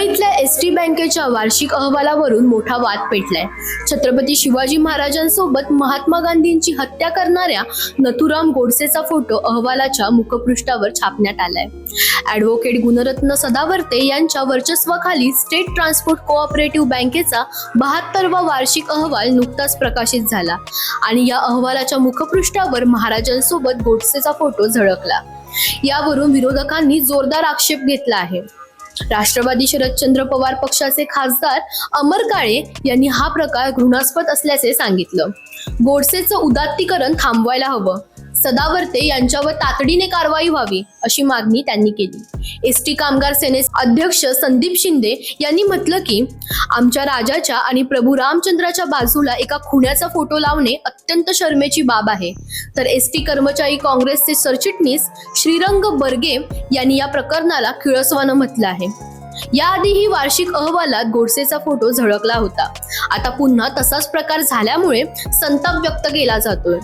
मुंबईतल्या S T बँकेच्या वार्षिक अहवालावरून मोठा वाद पेटलाय. छत्रपती शिवाजी महाराजांसोबत महात्मा गांधींची हत्या करणाऱ्या नथुराम गोडसेचा फोटो अहवालाच्या मुखपृष्ठावर छापण्यात आलाय. ॲडव्होकेट गुणरत्न सदावर्ते यांच्या वर्चस्वाखाली स्टेट ट्रान्सपोर्ट कोऑपरेटिव्ह बँकेचा बहात्तरवा वार्षिक अहवाल नुकताच प्रकाशित झाला आणि या अहवालाच्या मुखपृष्ठावर महाराजांसोबत गोडसेचा फोटो झळकला. यावरून विरोधकांनी जोरदार आक्षेप घेतला आहे. राष्ट्रवादी शरदचंद्र पवार पक्षाचे खासदार अमर काळे यांनी हा प्रकार घृणास्पद असल्याचे सांगितलं. गोडसेचं उदात्तीकरण थांबवायला हवं. सदावर्ते यांच्यावर तातडीने कारवाई व्हावी अशी मागणी त्यांनी केली. एस टी कामगार सेनेचे अध्यक्ष संदीप शिंदे यांनी म्हटलं की आमच्या राजाच्या आणि प्रभू रामचंद्राच्या बाजूला एका खुण्याचा फोटो लावणे अत्यंत शर्मेची बाब आहे. तर एस टी कर्मचारी काँग्रेसचे सरचिटणीस श्रीरंग बर्गे यांनी या प्रकरणाला किळसवानं म्हटलं आहे. याआधीही वार्षिक अहवालात गोडसेचा फोटो झळकला होता. आता पुन्हा तसाच प्रकार झाल्यामुळे संताप व्यक्त केला जातोय.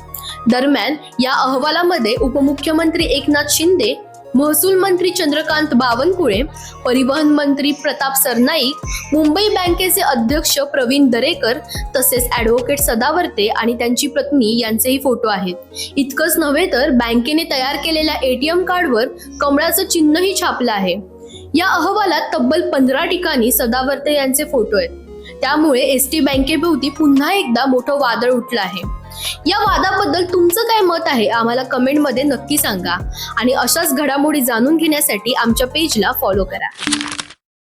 दरम्यान या अहवालामध्ये उपमुख्यमंत्री एकनाथ शिंदे महसूल मंत्री चंद्रकांत बावनकुळे परिवहन मंत्री प्रताप सरनाईक मुंबई बँकेचे अध्यक्ष प्रवीण दरेकर तसेच ॲडव्होकेट सदावर्ते आणि त्यांची पत्नी यांचेही फोटो आहेत. इतकंच नव्हे तर बँकेने तयार केलेल्या एटीएम कार्डवर कमळाचं चिन्हही छापलं आहे. या अहवालात तब्बल पंधरा ठिकाणी सदावर्ते यांचे फोटो आहेत. त्यामुळे एस टी बँकेभोवती पुन्हा एकदा मोठं वादळ उठलं आहे. या वादाबद्दल तुमचं काय मत आहे? आम्हाला कमेंटमध्ये नक्की सांगा. आणि अशाच घडामोडी जाणून घेण्यासाठी आमच्या पेजला फॉलो करा.